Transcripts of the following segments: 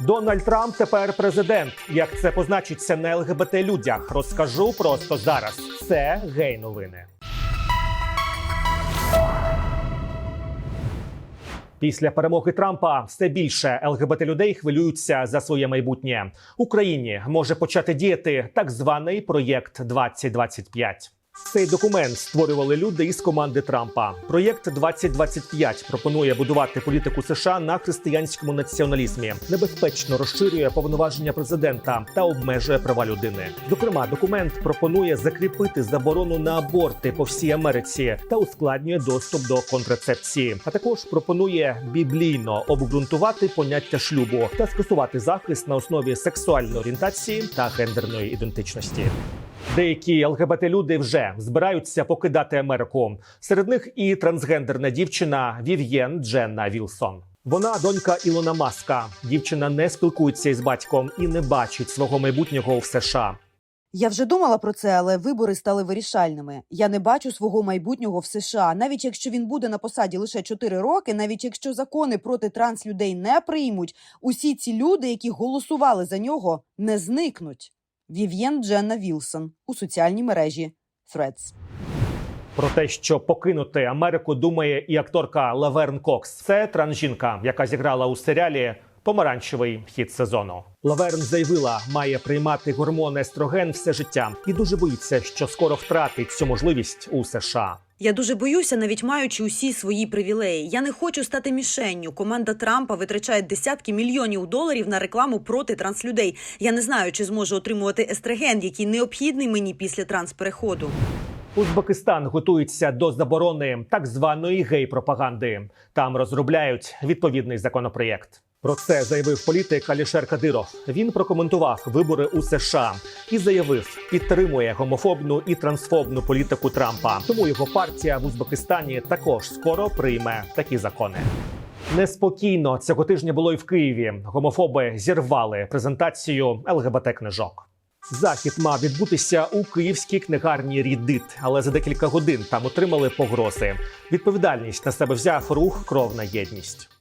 Дональд Трамп тепер президент. Як це позначиться на ЛГБТ людях? Розкажу просто зараз. Це гей новини. Після перемоги Трампа все більше ЛГБТ людей хвилюються за своє майбутнє. Україні може почати діяти так званий проєкт 2025. Цей документ створювали люди із команди Трампа. Проєкт 2025 пропонує будувати політику США на християнському націоналізмі, небезпечно розширює повноваження президента та обмежує права людини. Зокрема, документ пропонує закріпити заборону на аборти по всій Америці та ускладнює доступ до контрацепції. А також пропонує біблійно обґрунтувати поняття шлюбу та скасувати захист на основі сексуальної орієнтації та гендерної ідентичності. Деякі ЛГБТ люди вже збираються покидати Америку. Серед них і трансгендерна дівчина Вів'єн Дженна Вілсон. Вона донька Ілона Маска. Дівчина не спілкується із батьком і не бачить свого майбутнього в США. Я вже думала про це, але вибори стали вирішальними. Я не бачу свого майбутнього в США, навіть якщо він буде на посаді лише 4 роки, навіть якщо закони проти транслюдей не приймуть, усі ці люди, які голосували за нього, не зникнуть. Вів'єн Дженна Вілсон у соціальній мережі Threads. Про те, що покинути Америку, думає і акторка Лаверн Кокс. Це трансжінка, яка зіграла у серіалі Помаранчевий хід сезону. Лаверн заявила, має приймати гормон естроген все життя і дуже боїться, що скоро втратить цю можливість у США. Я дуже боюся, навіть маючи усі свої привілеї. Я не хочу стати мішенню. Команда Трампа витрачає десятки мільйонів доларів на рекламу проти транслюдей. Я не знаю, чи зможу отримувати естроген, який необхідний мені після транспереходу. Узбекистан готується до заборони так званої гей-пропаганди. Там розробляють відповідний законопроєкт. Про це заявив політик Алішер Кадиров. Він прокоментував вибори у США і заявив, підтримує гомофобну і трансфобну політику Трампа. Тому його партія в Узбекистані також скоро прийме такі закони. Неспокійно цього тижня було і в Києві. Гомофоби зірвали презентацію ЛГБТ книжок. Захід мав відбутися у київській книгарні Рідит, але за декілька годин там отримали погрози. Відповідальність на себе взяв рух Кровна єдність.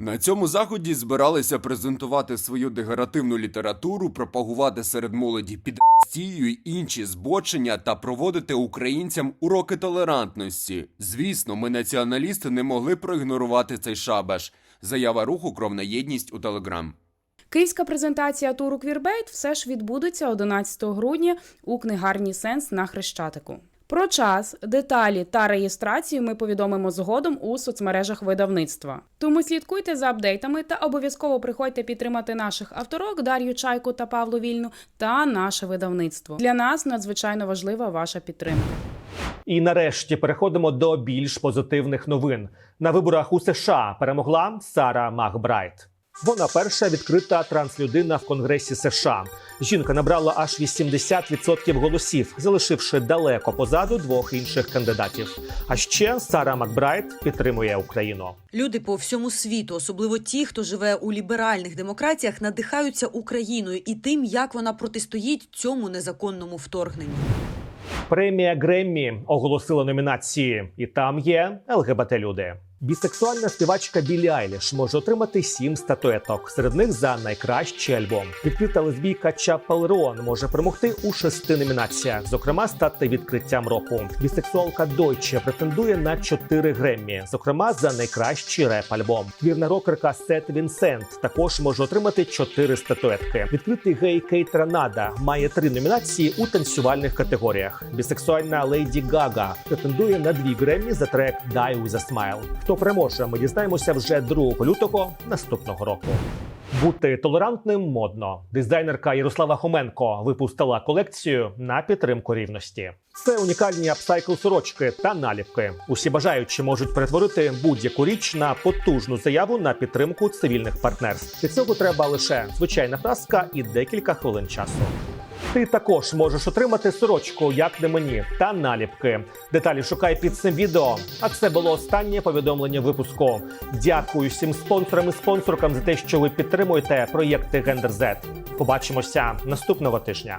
На цьому заході збиралися презентувати свою дегеративну літературу, пропагувати серед молоді підстію й інші збочення та проводити українцям уроки толерантності. Звісно, ми націоналісти не могли проігнорувати цей шабаш. Заява руху Кровна єдність у Телеграм. Київська презентація туру Квірбейт все ж відбудеться 11 грудня у книгарні Сенс на Хрещатику. Про час, деталі та реєстрацію ми повідомимо згодом у соцмережах видавництва. Тому слідкуйте за апдейтами та обов'язково приходьте підтримати наших авторок Дар'ю Чайку та Павлу Вільну та наше видавництво. Для нас надзвичайно важлива ваша підтримка. І нарешті переходимо до більш позитивних новин. На виборах у США перемогла Сара Макбрайт. Вона перша відкрита транслюдина в Конгресі США. Жінка набрала аж 80% голосів, залишивши далеко позаду двох інших кандидатів. А ще Сара Макбрайт підтримує Україну. Люди по всьому світу, особливо ті, хто живе у ліберальних демократіях, надихаються Україною і тим, як вона протистоїть цьому незаконному вторгненню. Премія Греммі оголосила номінації, і там є ЛГБТ люди. Бісексуальна співачка Білі Айліш може отримати сім статуеток. Серед них за найкращий альбом. Відкрита лесбійка Чапел Рон може перемогти у шести номінаціях, зокрема стати відкриттям року. Бісексуалка Дойче претендує на чотири Греммі, зокрема за найкращий реп-альбом. Вірна рокерка Сет Вінсент також може отримати чотири статуетки. Відкритий гей Кейт Ранада має три номінації у танцювальних категоріях. Бісексуальна Лейді Гага претендує на дві Греммі за трек «Die with a Smile». Хто переможе, ми дізнаємося вже 2 лютого наступного року. Бути толерантним модно. Дизайнерка Ярослава Хоменко випустила колекцію на підтримку рівності. Це унікальні апсайкл сорочки та наліпки. Усі бажаючі можуть перетворити будь-яку річ на потужну заяву на підтримку цивільних партнерств. Для цього треба лише звичайна праска і декілька хвилин часу. Ти також можеш отримати сорочку, як не мені, та наліпки. Деталі шукай під цим відео. А це було останнє повідомлення випуску. Дякую всім спонсорам і спонсоркам за те, що ви підтримуєте проєкти Гендер. Побачимося наступного тижня.